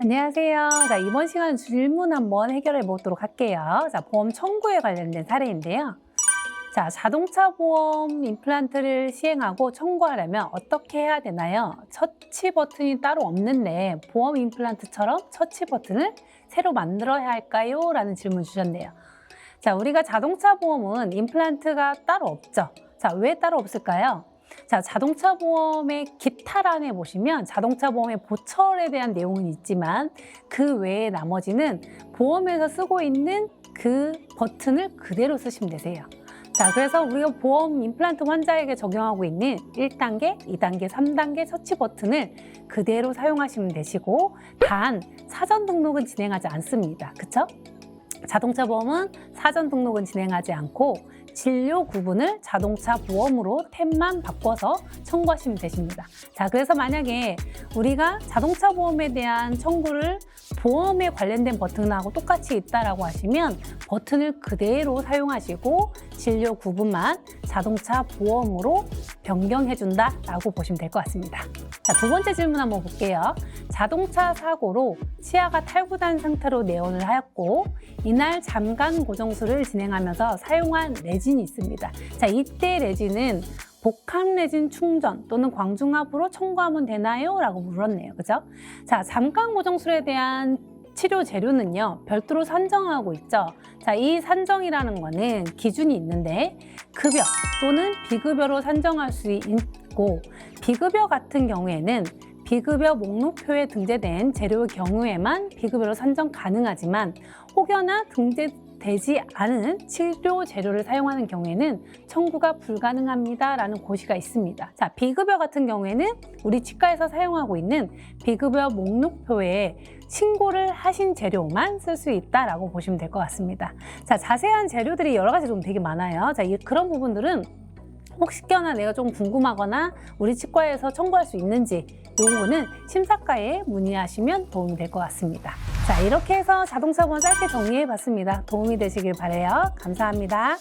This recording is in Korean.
안녕하세요. 자, 이번 시간 질문 한번 해결해 보도록 할게요. 자, 보험 청구에 관련된 사례인데요. 자, 자동차 보험 임플란트를 시행하고 청구하려면 어떻게 해야 되나요? 처치 버튼이 따로 없는데 보험 임플란트처럼 처치 버튼을 새로 만들어야 할까요? 라는 질문 주셨네요. 자, 우리가 자동차 보험은 임플란트가 따로 없죠. 자, 왜 따로 없을까요? 자, 자동차 보험의 기타란에 보시면 자동차 보험의 보철에 대한 내용은 있지만 그 외에 나머지는 보험에서 쓰고 있는 그 버튼을 그대로 쓰시면 되세요. 자, 그래서 우리가 보험 임플란트 환자에게 적용하고 있는 1단계, 2단계, 3단계 처치 버튼을 그대로 사용하시면 되시고 단 사전 등록은 진행하지 않습니다. 그쵸? 자동차 보험은 사전 등록은 진행하지 않고 진료 구분을 자동차 보험으로 탭만 바꿔서 청구하시면 되십니다. 자, 그래서 만약에 우리가 자동차 보험에 대한 청구를 보험에 관련된 버튼하고 똑같이 있다라고 하시면 버튼을 그대로 사용하시고 진료 구분만 자동차 보험으로 변경해준다라고 보시면 될 것 같습니다. 자, 두 번째 질문 한번 볼게요. 자동차 사고로 치아가 탈구된 상태로 내원을 하였고 이날 잠깐 고정술을 진행하면서 사용한 레진이 있습니다. 자, 이때 레진은 복합 레진 충전 또는 광중압으로 청구하면 되나요? 라고 물었네요. 그죠? 자, 잠깐 고정술에 대한 치료 재료는요, 별도로 산정하고 있죠. 자, 이 산정이라는 거는 기준이 있는데, 급여 또는 비급여로 산정할 수 있 고, 비급여 같은 경우에는 비급여 목록표에 등재된 재료의 경우에만 비급여로 산정 가능하지만 혹여나 등재되지 않은 치료 재료를 사용하는 경우에는 청구가 불가능합니다라는 고시가 있습니다. 자, 비급여 같은 경우에는 우리 치과에서 사용하고 있는 비급여 목록표에 신고를 하신 재료만 쓸 수 있다라고 보시면 될 것 같습니다. 자, 자세한 재료들이 여러 가지 좀 되게 많아요. 자, 이- 그런 부분들은 혹시나 내가 좀 궁금하거나 우리 치과에서 청구할 수 있는지 이 부분은 심사과에 문의하시면 도움이 될 것 같습니다. 자, 이렇게 해서 자동차 보험 짧게 정리해 봤습니다. 도움이 되시길 바래요. 감사합니다.